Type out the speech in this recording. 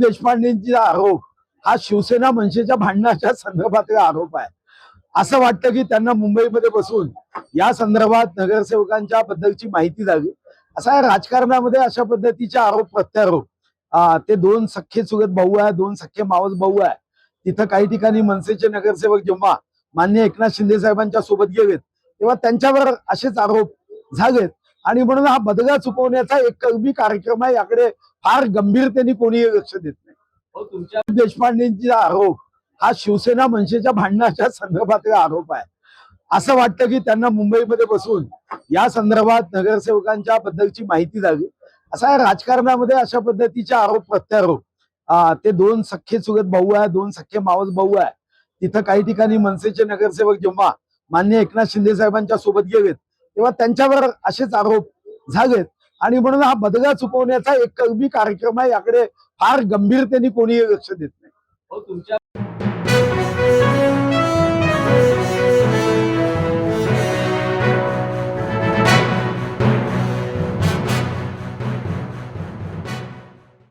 देशपांडेंचा आरोप हा शिवसेना मनसेच्या भांडणाच्या संदर्भातला आरोप आहे. असं वाटतं की त्यांना मुंबईमध्ये बसून या संदर्भात नगरसेवकांच्या बद्दलची माहिती द्यावी. असा या राजकारणामध्ये अशा पद्धतीचे आरोप प्रत्यारोप. ते दोन सख्खे चुगत भाऊ आहे दोन सख्खे मावस भाऊ आहे. तिथं काही ठिकाणी मनसेचे नगरसेवक जेव्हा मान्य एकनाथ शिंदे साहेबांच्या सोबत गेलेत तेव्हा त्यांच्यावर असेच आरोप झालेत. आणि म्हणून हा बदला चुकवण्याचा एक कलमी कार्यक्रम आहे. याकडे फार गंभीरतेने कोणीही लक्ष देत नाही. हो तुमच्या देशपांडेंचा आरोप हा शिवसेना मनसेच्या भांडणाच्या संदर्भातला आरोप आहे. असं वाटतं की त्यांना मुंबईमध्ये बसून या संदर्भात नगरसेवकांच्या बद्दलची माहिती द्यावी. असा राजकारणामध्ये अशा पद्धतीचे आरोप प्रत्यारोप. ते दोन सख्खे चुलत भाऊ आहे दोन सख्खे मावस भाऊ आहे. तिथं काही ठिकाणी मनसेचे नगरसेवक जेव्हा मान्य एकनाथ शिंदे साहेबांच्या सोबत गेलेत तेव्हा त्यांच्यावर असेच आरोप झालेत. आणि म्हणून हा बदला चुकवण्याचा एक कलमी कार्यक्रम आहे. याकडे फार गंभीरतेने कोणीही लक्ष देत नाही. हो तुमच्या